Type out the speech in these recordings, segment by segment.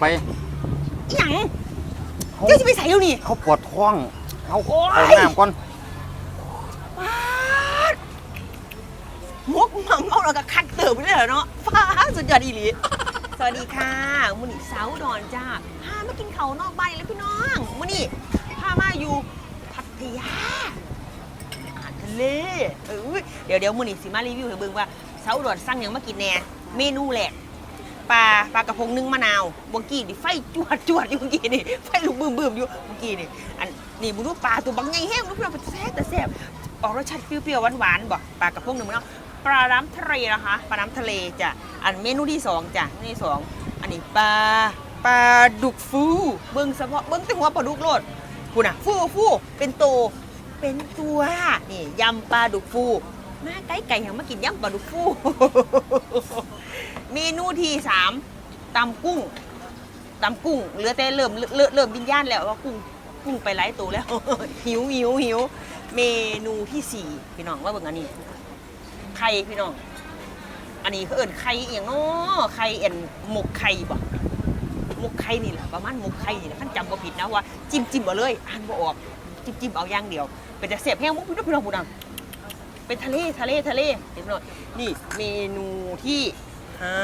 ไปอิหยังเขาเจ้าจะไปใส่เดี๋ยวนี้เขาปวดท้องเขาโอ้ย เอาน้ำก่อนว้าดมกหม่ำเมาแล้วก็คักเติบไปเลยเหรอเนาะฟ้าสุดยอดอีหลี สวัสดีค่ะมุนี่สาวอุดอนจ้าพามากินเขาวนอกบ้านอีกแล้วพี่น้องมุนี่พามาอยู่พัทยาอาหารทะเลเออเดี๋ยวเดี๋ยวมุนี่สิมารีวิวให้เบิ่งว่าสาวอุดอนสั่งหยังมากินแหน่เมนูแหลก ปลาปลากระพงนึ่งมะนาวเมื่อกี้นี่ไฟจวดจวดอยู่เมื่อกี้นี่ไฟลุกบึ้มบึ้มอยู่เมื่อกี้นี่อันนี่มึงดูปลาตัวบางใหญ่แห้งมึงดูปลาแซ่บแต่แซ่บออกรสชาติเปรี้ยวๆหวานๆบ่ปลากระพงนึ่งมะนาวปลาน้ำทะเลนะคะปลาน้ำทะเลจ้ะอันเมนูที่สองจ้ะเมนูที่สองอันนี้ปลาปลาดุกฟูเบิ้งเฉพาะเบิ้งแต่หัวปลาดุกโลดคุณน่ะฟูฟูเป็นโตวเป็นตัวนี่ยำปลาดุกฟูมาไก่ไก่ยังมากินยำปลาดุกฟู นูที่สามตำกุ้งตำกุ้งเหลือแต่เริ่มเริ่มเริ่มวิญญาณแล้วว่ากุ้งกุ้งไปไล่ตัวแล้ว หิวหิวหิวเมนูที่สี่พี่น้องว่าเบิ่งอันนี้ไข่พี่น้อง อันนี้เขาเอิ้นไข่เอหย่างเนาะไข่เอ็นหมกไข่บ่หมกไข่นี่แหละประมาณหมกไข่นี่แหละขั้นจำบ่ผิดนะว่าจิ้มจิ้มเอาเลยอ่านบ่ออกจิ้มจิ้มเอาอย่างเดียว เป็นแต่เสียบแห้งมุกพี่น้องพี่น้องพี่น้องเป็นทะเลทะเลทะเลเห็นไหมนี่เมนูที่ อ่า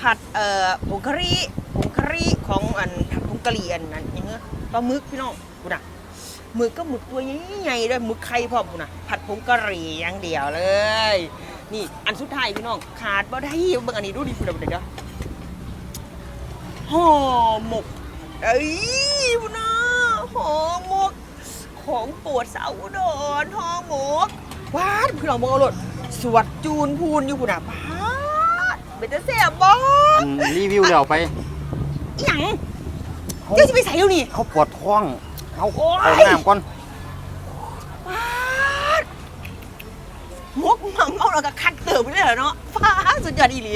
ผัดเอ่อผงกะหรี่ผงกะหรี่ของอันผัดผงกะหรี่อันนั้นอย่างเงี้ยปลาหมึกพี่น้องกูนะหมึกก็หมึกตัวใหญ่ๆด้วยหมึกไข่พร้อมกูนะผัดผงกะหรี่อย่างเดียวเลย นี่อันสุดท้ายพี่น้องขาดบ่ได้เบิ่งอันนี้ดูดิคุณเดี๋ยวเดี๋ยวห่อหมกเอ้ยพี่น้องห่อหมก ของโปวดสาวอุดรห่อหมกว้าดพี่น้องบอกเอาโลดสวดจูนพูนอยู่คุณอะพา เป็นจะเสียบออันรีวิวแล้วไปอิหยังเขาเจ้าจะไปใส่เดี๋ยวนี้เขาปวดท้องเขาโอ้ย เอาน้ำก่อนว้าดมกหม่ำเมาแล้วก็คักเติบไปเลยเหรอเนาะฟ้าสุดยอดอีหลี